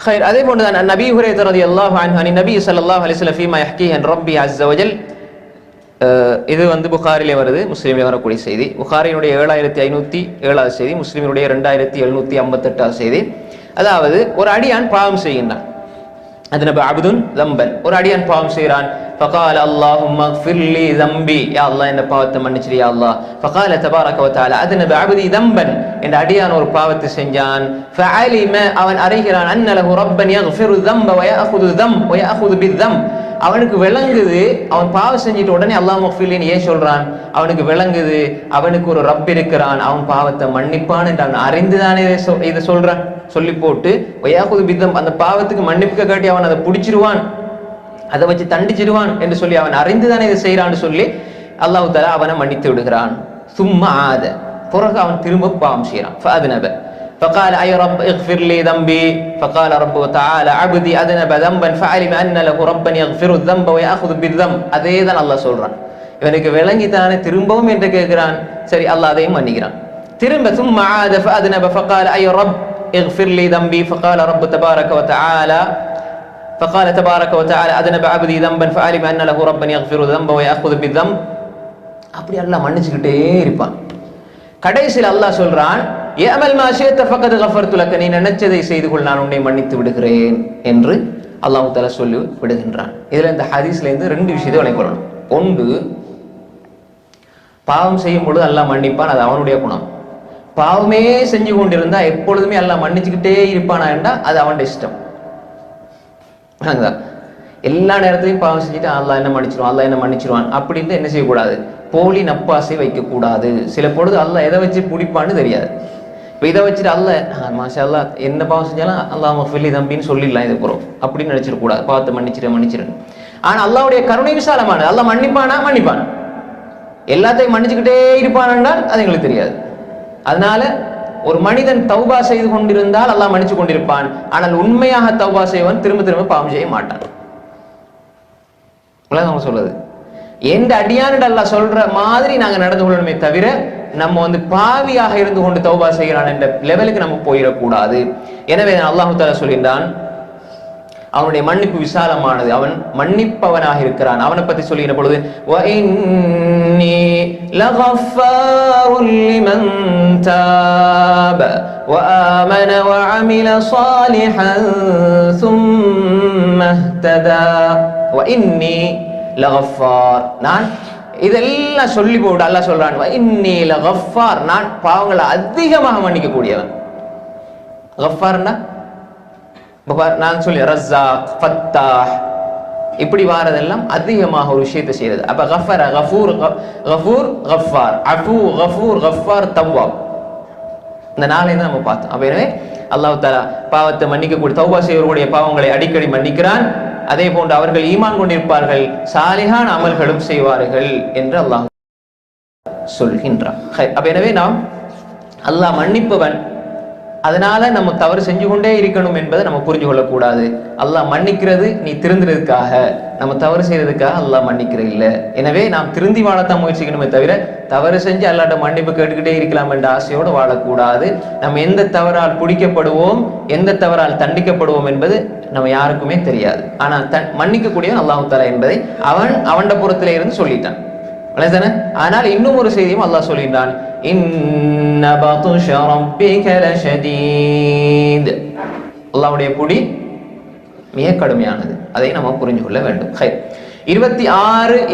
خير அதே போன்றுதான் நபி ஹுரேத் ரலியல்லாஹு அன்ஹு அனி நபி ஸல்லல்லாஹு அலைஹி வஸல்லம் ஃபீமா யஹ்கி அன் ரப்பி அஸ்ஸ வஜல் அஹ் இது வந்து புகாரிலே வருது முஸ்லீமிலே வரக்கூடிய செய்தி புகாரினுடைய ஏழாயிரத்தி ஐநூற்றி ஏழாவது செய்தி முஸ்லீமினுடைய ரெண்டாயிரத்தி எழுநூற்றி ஐம்பத்தெட்டாவது செய்தி அதாவது ஒரு அடியான் பாவம் செய்கின்றான் அது நபி அப்துன் தம்பன் ஒரு அடியான் பாவம் செய்கிறான் ஃபகால அல்லாஹும் ஃபிர்லி தம்பி யா அல்லா இந்த பாவத்தை மன்னிச்சிடு யா அல்லா ஃபகால தபாரக வத்தால அது நபி அபதி தம்பன் அடியான் ஒரு பாவத்தை செஞ்சான் ஃபஅலிம அவன் அறிகிறான் அன்னலஹு ரப்பன் யக்ஃபிரு தம்ப வ யஅஹுது தம் வ யஅஹுது அவனுக்கு விளங்குது அவன் பாவம் செஞ்சுட்டு உடனே அல்லாஹ் மஃபிலின்னு ஏன் சொல்றான் அவனுக்கு விளங்குது அவனுக்கு ஒரு ரப் இருக்கிறான் அவன் பாவத்தை மன்னிப்பான் என்று அவன் அறிந்துதானே இதை சொல்றான் சொல்லி போட்டு ஒயாகுது பித்தம் அந்த பாவத்துக்கு மன்னிப்புக்க காட்டி அவன் அதை பிடிச்சிருவான் அதை வச்சு தண்டிச்சிருவான் என்று சொல்லி அவன் அறிந்துதானே இதை செய்யறான்னு சொல்லி அல்லாஹு தலா அவனை மன்னித்து விடுகிறான் சும்மா ஆத பிறகு அவன் திரும்ப பாவம் செய்யறான் فأذنب فقال أي رب اغفر لي ذنبي فقال ربه تعالى عبدي أذنب ذنبا فعلم أن له ربا يغفر الذنب ويأخذ بالذنب அதே தான் அல்லாஹ் சொல்றான் இவனுக்கு விளங்கி தானே திரும்பவும் என்று கேட்கிறான் சரி அல்லாஹ் அதையும் மன்னிக்கிறான் திரும்ப ثم عاد فأذنب فقال أي رب اغفر لي ذنبي فقال رب تبارك وتعالى فقال تبارك وتعالى أذنب عبدي ذنبا فعلم أن له ربا يغفر الذنب ويأخذ بالذنب அப்படி அல்லாஹ் மன்னிச்சுக்கிட்டே இருப்பான் கடைசியில் அல்லாஹ் சொல்றான் ஏமல் மாஷேத்த ஃபக்கத் கஃபர்து லக்க நீ நினைச்சதை செய்து கொள் நான் உன்னை மன்னித்து விடுகிறேன் என்று அல்லாஹ் தஆலா சொல்லி விடுகின்றான் இதுல இந்த ஹதீஸ்ல இருந்து ரெண்டு விஷயத்தை விளைக்கொள்ளணும் ஒன்று பாவம் செய்யும் பொழுது அல்லாஹ் மன்னிப்பான் அது அவனுடைய குணம் பாவமே செஞ்சு கொண்டிருந்தா எப்பொழுதுமே அல்லாஹ் மன்னிச்சுக்கிட்டே இருப்பானா என்றா அது அவனுடைய இஷ்டம் விளங்குதா? எல்லா நேரத்திலையும் பாவம் செஞ்சுட்டு அல்லா என்ன மன்னிச்சிருவான் அல்லா என்ன மன்னிச்சிருவான் அப்படின்னு என்ன செய்யக்கூடாது? போலி நப்பாசை வைக்கக்கூடாது. சில பொழுது அல்லா எதை வச்சு பிடிப்பான்னு தெரியாது. இப்போ இதை வச்சுட்டு அல்ல மாஷா அல்லாஹ் என்ன பாவம் செஞ்சாலும் அல்லாஹ் மஃபில்லி தம்பின்னு சொல்லிடலாம் இது போகிறோம் அப்படின்னு நினைச்சிடக்கூடாது. பார்த்து மன்னிச்சிரு மன்னிச்சிருன்னு. ஆனால் அல்லாவுடைய கருணை விசாலமானது. அல்ல மன்னிப்பானா? மன்னிப்பான். எல்லாத்தையும் மன்னிச்சுக்கிட்டே இருப்பான் என்றால் அது எங்களுக்கு தெரியாது. அதனால ஒரு மனிதன் தௌபா செய்து கொண்டிருந்தால் அல்லாஹ் மன்னிச்சு கொண்டிருப்பான். ஆனால் உண்மையாக தௌபா செய்வன் திரும்ப திரும்ப பாவம் செய்ய மாட்டான். உலகம் சொல்லுது எந்த அடியானட அல்லாஹ் சொல்ற மாதிரி நாங்க நடந்து கொள்ளணுமே தவிர நம்ம வந்து பாவியாக இருந்து கொண்டு தௌபா செய்கிறான் என்ற லெவலுக்கு நம்ம போயிடக்கூடாது. எனவே அல்லாஹு தாலா சொல்கின்றான் அவனுடைய மன்னிப்பு விசாலமானது. அவன் மன்னிப்பவனாக இருக்கிறான். அவனை பத்தி சொல்லுகிற பொழுது லகஃபாருல் تَابَ وَآمَنَ وَعَمِلَ صَالِحًا ثُمَّ اهْتَدَى وَإِنِّي لَغَفَّارٌ நான் இதெல்லாம் சொல்லி போட்டு அல்லாஹ் சொல்றான் وَإِنِّي لَغَفَّارٌ நான் பாவங்களை அதிகமாக மன்னிக்க கூடியவன் கஃபார்னா இப்ப பாரு, நான் சொல்லி ரஸ்ஸாக் ஃபத்தாஹ் இப்படி வாரதெல்லாம் அதிகமாக ஒரு விஷயத்தை செய்யறது அப்ப கஃபர கஃபூர் கஃபூர் கஃபார் அஃபூ கஃபூர் கஃபார் தவ்வாப் இந்த நாளை தான் நம்ம பார்த்தோம். அப்ப எனவே அல்லாஹ் தாலா பாவத்தை மன்னிக்கக்கூடிய தௌபா செய்வர்களுடைய பாவங்களை அடிக்கடி மன்னிக்கிறான். அதே போன்று அவர்கள் ஈமான் கொண்டிருப்பார்கள் சாலிகான் அமல்களும் செய்வார்கள் என்று அல்லாஹ் சொல்கின்றான். ஹை, அப்ப எனவே நாம் அல்லாஹ் மன்னிப்பவன் அதனால நம்ம தவறு செஞ்சு கொண்டே இருக்கணும் என்பதை நம்ம புரிஞ்சு கொள்ளக்கூடாது. அல்லாஹ் மன்னிக்கிறது நீ திருந்துறதுக்காக. நம்ம தவறு செய்யறதுக்காக அல்லாஹ் மன்னிக்கிற இல்லை. எனவே நாம் திருந்தி வாழத்தான் முயற்சிக்கணுமே தவிர தவறு செஞ்சு அல்லாட்ட மன்னிப்பு கேட்டுக்கிட்டே இருக்கலாம் என்ற ஆசையோடு வாழக்கூடாது. நம்ம எந்த தவறால் பிடிக்கப்படுவோம் எந்த தவறால் தண்டிக்கப்படுவோம் என்பது நம்ம யாருக்குமே தெரியாது. ஆனால் தன் மன்னிக்கக்கூடியவன் அல்லாஹு தாலா என்பதை அவன் அவன்ட புறத்திலே இருந்து சொல்லிட்டான். விளையாதானே ஆனால் இன்னும் ஒரு செய்தியும் அல்லாஹ் சொல்கின்றான். இன்ன குடி புடி மிக கடுமையானது. அதை நம்ம புரிஞ்சு கொள்ள வேண்டும். இருபத்தி ஆறு